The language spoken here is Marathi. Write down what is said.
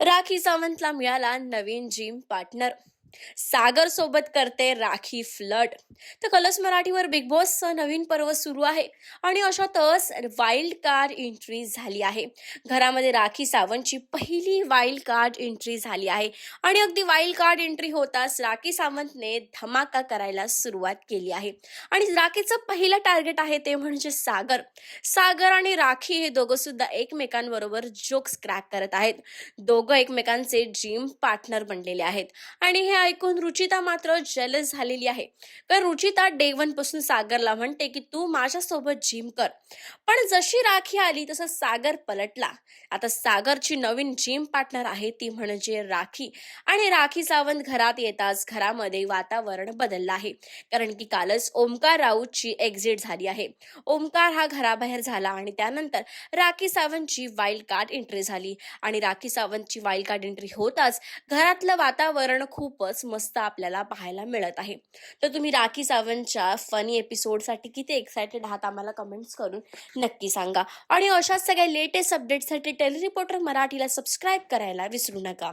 राखी सावंतला मिळाला नवीन जिम पार्टनर सागर सोबत करते राखी फ्लड तर कलर्स मराठीवर बिग बॉसचं नवीन पर्व सुरू आहे आणि अशातच वाईल्ड कार्ड एंट्री झाली आहे. घरामध्ये राखी सावंतची पहिली वाईल्ड कार्ड एंट्री झाली आहे आणि अगदी वाईल्ड कार्ड एंट्री होताच राखी सावंतने धमाका करायला सुरुवात केली आहे. आणि राखीचं पहिलं टार्गेट आहे ते म्हणजे सागर. सागर आणि राखी हे दोघं सुद्धा एकमेकांबरोबर जोक्स क्रॅक करत आहेत. दोघं एकमेकांचे जिम पार्टनर बनलेले आहेत. आणि हे ऐकून रुचिता मात्र जलस झालेली आहे. कारण रुचिता डे वनपासून सागरला म्हणते की तू माझ्यासोबत जिम कर. पण जशी राखी आली तसं सागर पलटला. आता सागरची नवीन जिम पार्टनर आहे ती म्हणजे राखी. आणि राखी सावंत घरात येताच घरामध्ये वातावरण बदललं आहे. कारण की कालच ओमकार राऊतची एक्झिट झाली आहे. ओमकार हा घराबाहेर झाला आणि त्यानंतर राखी सावंतची वाईल्ड कार्ड एंट्री झाली. आणि राखी सावंतची वाईल्ड कार्ड एंट्री होताच घरातलं वातावरण खूपच मस्त आपल्याला पाहायला मिळत आहे. तर तुम्ही राखी सावंतच्या फनी एपिसोडसाठी किती एक्सायटेड आहात आम्हाला कमेंट्स करून नक्की सांगा. आणि अशाच सगळ्या लेटेस्ट अपडेटसाठी टेलिरिपोर्टर मराठीला सबस्क्राईब करायला विसरू नका.